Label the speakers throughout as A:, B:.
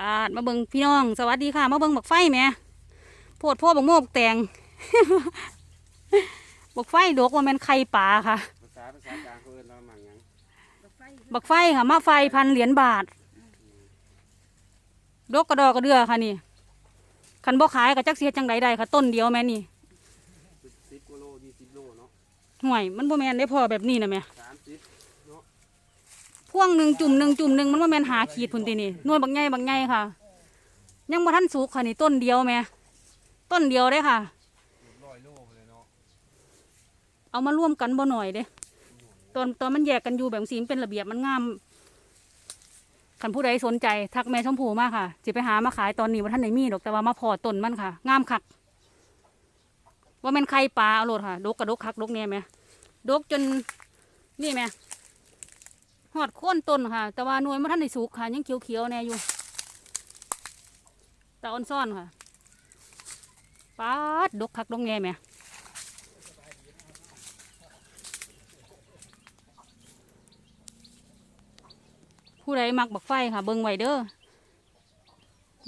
A: ปาดมาเบิ่งพี่น้อง สวัสดีค่ะ มาเบิ่งบักไฟแหม่โพดโพดบักโมกแตงบักไฟดกว่าแม่นไข่ปลาค่ะ
B: ภาษาภาษากลางเขาเอิ้นว่าหมังหยัง
A: บักไฟค่ะ มาไฟพันเหรียญบาท ดกกระดอกกระเดือค่ะนี่ คันบ่ขายกับจักเสียจังใดใดค่ะ ต้นเดียวแม่นี่
B: สิบกว่าโลยี่สิบโลเนาะ
A: ห่วย มันบ่แม่นได้พอแบบนี้นะแม่
B: สามสิบ
A: พ่วงหนึ่งจุ่มหนึ่งจุ่มหนึ่งมันว่าแม่นหาขีดพุ่นตีนี่นวยบางใหญ่บางใหญ่ค่ะ ยังบ่ทันสุกค่ะนี่ต้นเดียวแม่ต้นเดียวได้ค่ะ เอามาร่วมกันบ่หน่อยเด้ตอนตอนมันแยกกันอยู่แบบสีมันเป็นระเบียบมันงามคันผู้ใดสนใจ ทักแม่ชมพูมากค่ะสิไปหามาขายตอนนี้ว่าท่านไหนมีดอกแต่ว่ามาพอต้นมันค่ะ งามคัก ว่าแม่นไข่ปลาเอาโลดค่ะ ดกกระดกคักดกเนี่ยแม่ดกจนนี่แม่ หอดโค่นต้นค่ะ แต่ว่าหน่วยมันท่านได้สุกค่ะ ยังเขียวๆแน่อยู่ตาอ่อนซ่อนค่ะปาดดกคักดกแน่แม่ผู้ใดมักบักไฟค่ะเบิ่งไว้เด้อ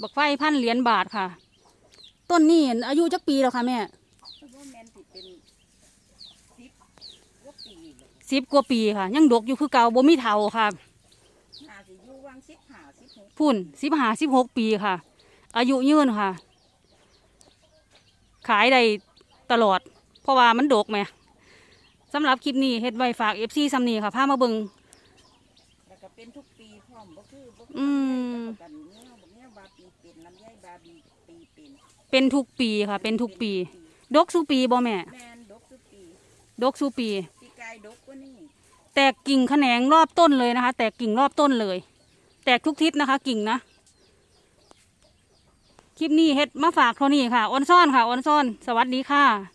A: บักไฟพันเหรียญบาทค่ะ ต้นนี้อายุจักปีแล้วค่ะแม่
C: ว่าแมนสิเป็นสิบกว่าปีเลย
A: สิบกว่าปีค่ะ ยังดกอยู่คือเก่าบ่มีเท่าค่ะ
C: น่าสิอยู่วังสิบห้าสิบหก
A: พุ่นสิบห้าสิบหกปีค่ะ อายุยืนค่ะ ขายได้ตลอด เพราะว่ามันดกแหม่สำหรับคลิปนี้เฮ็ดไว้ฝากเอฟซีซัมนีค่ะพามาเบิง
C: แล้วก็เป็นทุกปีพร้อมบ่คือบ่คือ
A: อืม
C: ลำไยกับกันเนี้ยบ่เนี้ยบาปีเป็นลำไยบาบีปีเป็น
A: เป็นทุกปีค่ะ เป็นทุกปี ดกสูปีบ่แม่
C: แมนดกทุกปี
A: ดกสูปี
C: ปีกาย ดกกว่านี่
A: แตกกิ่งแขนงรอบต้นเลยนะคะ แตกกิ่งรอบต้นเลย แตกทุกทิศนะคะ กิ่งนะ คลิปนี้เฮ็ดมาฝากเท่านี้ค่ะออนซ่อนค่ะออนซ่อน สวัสดีค่ะ